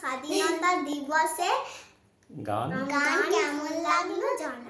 স্বাধীনতা দিবসে গান। গান কেমন লাগল জানাবেন